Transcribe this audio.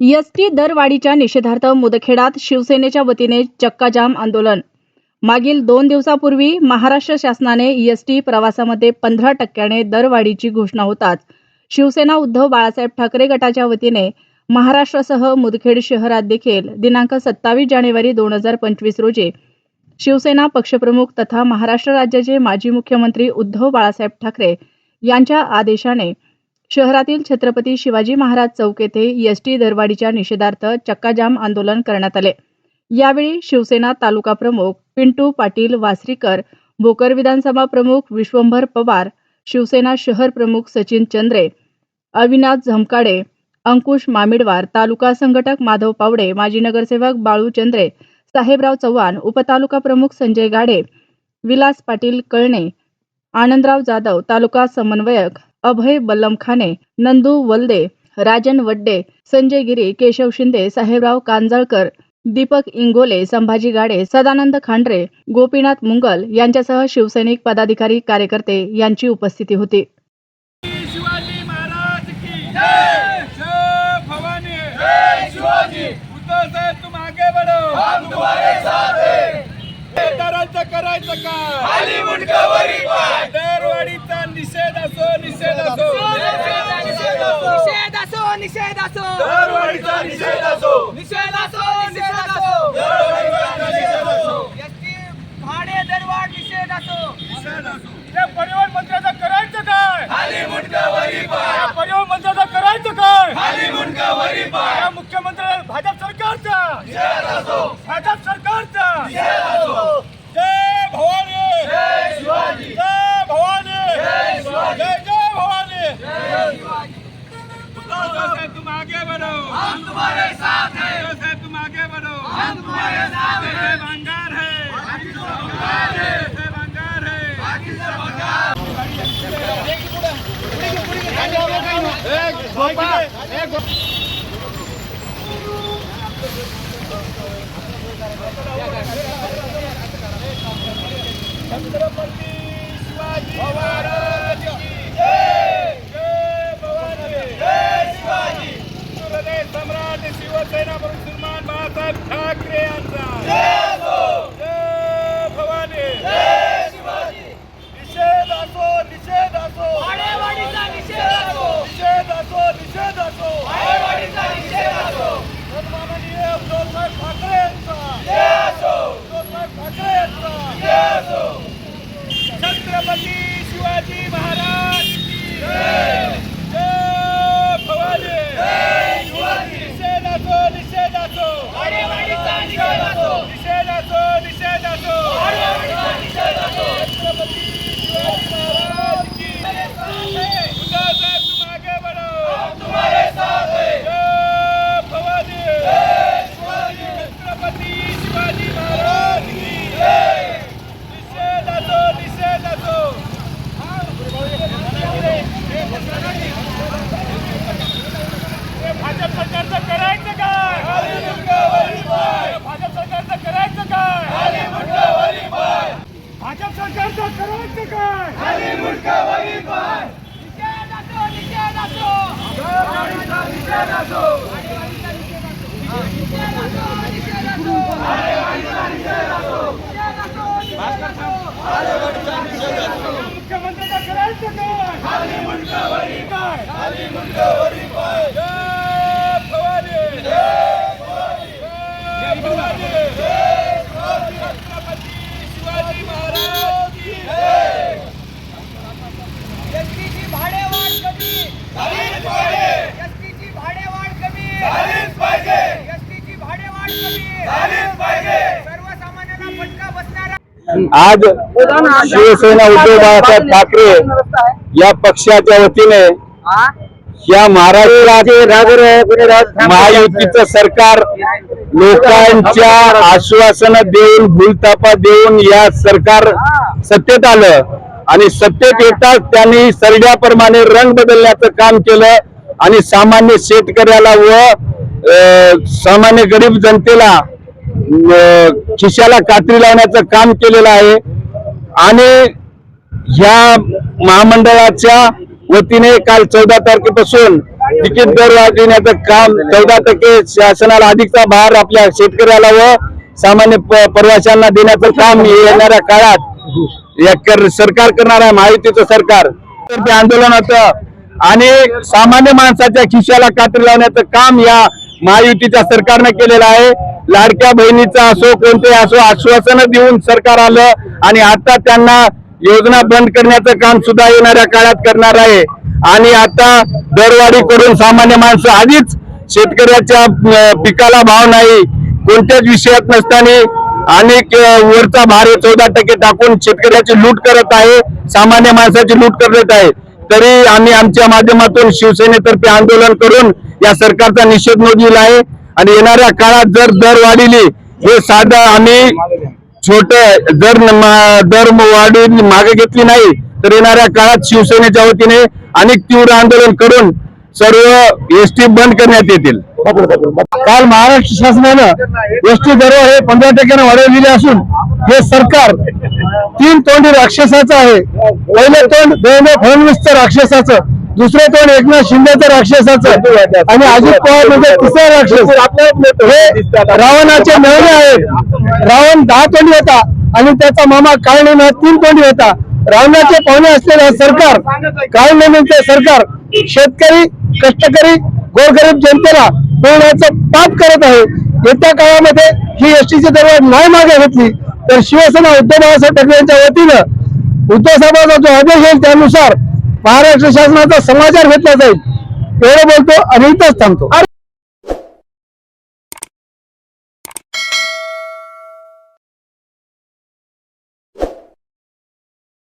ST दरवाढीच्या निषेधार्थ मुदखेडात शिवसेनेच्या वतीने चक्काजाम आंदोलन. मागील दोन दिवसापूर्वी महाराष्ट्र शासनाने एसटी प्रवासामध्ये पंधरा टक्क्याने दरवाढीची घोषणा होताच. शिवसेना उद्धव बाळासाहेब ठाकरे गटाच्या वतीने महाराष्ट्रासह मुदखेड शहरात देखील दिनांक सत्तावीस जानेवारी दोन हजार पंचवीस रोजी शिवसेना पक्षप्रमुख तथा महाराष्ट्र राज्याचे माजी मुख्यमंत्री उद्धव बाळासाहेब ठाकरे यांच्या आदेशाने शहरातील छत्रपती शिवाजी महाराज चौक येथे एसटी दरवाढीच्या निषेधार्थ चक्काजाम आंदोलन करण्यात आले. यावेळी शिवसेना तालुका प्रमुख पिंटू पाटील वासरीकर भोकर विधानसभा प्रमुख विश्वंभर पवार शिवसेना शहर प्रमुख सचिन चंद्रे अविनाश झमकाडे अंकुश मामिडवार तालुका संघटक माधव पावडे माजी नगरसेवक बाळू चंद्रे साहेबराव चव्हाण उपतालुका प्रमुख संजय गाडे विलास पाटील कळणे आनंदराव जाधव तालुका समन्वयक अभय बल्लमखाने नंदू वल्दे राजन वड्डे संजय गिरी केशव शिंदे साहेबराव कांजळकर दीपक इंगोले संभाजी गाडे सदानंद खांडरे गोपीनाथ मुंगल यांच्यासह शिवसैनिक पदाधिकारी कार्यकर्ते यांची उपस्थिती होती. शिवाजी महाराज की निषेध असो निषेध असो निषेध असो निषेध असो दरवाढीचा निषेध असो निषेध असो निषेध असो दरवाढीचा निषेध असो एसटी भाडे दरवाढ निषेध असो. निषेध असो. त्या परिवहन मंत्र्याचं करायचं काय? खाली मुंडका वरी पाय. परिवहन मंत्र्याचं करायचं काय? खाली मुंडका वरी पाय. या मुख्यमंत्री भाजप सरकारचा. निषेध असो. तुम्हारे साथ हैं साहब तुम आगे बढ़ो हम तुम्हारे साथ हैं भंगार है भंगार है छत्रपती शिवाजी शिवसेना म्हणून श्रीमान बाळासाहेब ठाकरे यांचा जय जय भवानी जय शिवाजी निषेध असो निषेध असो भाडेवाढीचा निषेध असो निषेध असो निषेध असो भाडेवाढीचा निषेध असो सन्माननीय उद्धवसाहेब ठाकरे यांचा जय असो उद्धवसाहेब ठाकरे यांचा जय असो छत्रपती शिवाजी महाराज की जय जय भवानी जय शिवाजी निषेध असो निषेध असो भाडेवाढीचा निषेध असो निषेध असो निषेध असो भाडेवाढीचा निषेध असो छत्रपती शिवाजी महाराज की उद्धव साहेब तुम आगे बढ़ो हम तुम्हारे साथ हैं जय भवानी जय शिवाजी छत्रपती शिवाजी महाराज की जय निषेध असो निषेध असो हे भाजप सरकारचं करायचं काय हे भाजप सरकारचं करायचं काय भाजप सरकारचं करायचं काय निषेध असो निषेध असो दरवाढीचा निषेध असो निषेध असो निषेध असो निषेध असो निषेध असो मुख्यमंत्र्यांना करायचं काय खाली मुंडकावरी काय खाली मुंडकावरी पाय जय भवानी जय भवानी जय छत्रपती शिवाजी महाराज की जय एसटीची भाडेवाढ कमी झालीच पाहिजे एसटीची भाडेवाढ कमी झालीच पाहिजे एसटीची भाडेवाढ कमी झालीच पाहिजे सर्वसामान्यांना फटका बसणारा आज शिवसेना उद्धव बाळासाहेब ठाकरे या पक्षाच्या वतीने या महाराष्ट्राचे महायुतीचं सरकार लोकांच्या आश्वासन देऊन भूलतापा देऊन या सरकार सत्तेत आलं. आणि सत्तेत येताच त्यांनी सरड्याप्रमाणे रंग बदलण्याचं काम केलं. आणि सामान्य शेतकऱ्याला व अं, सामान्य गरीब जनतेला खिशाला कात्री लावण्याचं काम केलेलं आहे. आणि ह्या महामंडळाच्या वतीने काल चौदा तारखेपासून तिकीट दर वाढविण्याचं काम चौदा टक्के शासनाला अधिकचा भार आपल्या शेतकऱ्याला व सामान्य प्रवाशांना देण्याचं काम येणाऱ्या काळात या कर- सरकार करणार आहे महायुतीचं सरकार. तर ते आंदोलन होतं. आणि सामान्य माणसाच्या खिशाला कात्री लावण्याचं काम या महायुतीच्या सरकारनं केलेलं आहे. लाडक्या बहिणीचा असो कोणते असो आश्वासन देऊन सरकार आलं आणि आता त्यांना योजना बंद करण्याचं काम सुद्धा येणाऱ्या काळात करणार आहे. आणि आता दरवाढी करून सामान्य माणसं आधीच शेतकऱ्याच्या पिकाला भाव नाही कोणत्याच विषयात नसताना अनेक वरचा भार चौदा टक्के टाकून शेतकऱ्याची लूट करत आहे सामान्य माणसाची लूट करत आहे. तरी आम्ही आमच्या माध्यमातून शिवसेनेतर्फे आंदोलन करून या सरकारचा निषेध नोंदविला आहे. आणि येणाऱ्या काळात जर दर वाढिली हे साधं आम्ही छोट जर दर वाढून मागे घेतली नाही तर येणाऱ्या काळात शिवसेनेच्या वतीने अनेक तीव्र आंदोलन करून सर्व एसटी बंद करण्यात येतील. काल महाराष्ट्र शासनानं एसटी दर हे पंधरा टक्क्यानं वाढवलेले असून हे सरकार तीन तोंडी राक्षसाचं आहे. पहिलं तोंड देवेंद्र फडणवीसचं राक्षसाचं दुसरं तोंड एकनाथ शिंदेचं राक्षसाचं. आणि अजित पवार म्हणजे तिसरा राक्षस. हे रावणाचे मेहणे आहेत. रावण दहा तोंडी होता आणि त्याचा मामा काळनेमा तीन तोंडी होता. रावणाचे पाहुणे असलेलं सरकार काळनेमीचे सरकार शेतकरी कष्टकरी गोरगरीब जनतेला मिळण्याचं पाप करत आहे. येत्या काळामध्ये ही एसटीची दरवाढ नाही मागे घेतली तर शिवसेना उद्धव बाळासाहेब ठाकरे यांच्या वतीनं उद्धव साहेबांचा जो आदेश येईल त्यानुसार महाराष्ट्र शासनाचा समाचार घेतला जाईल. एवढं बोलतो आणि इथंच थांबतो.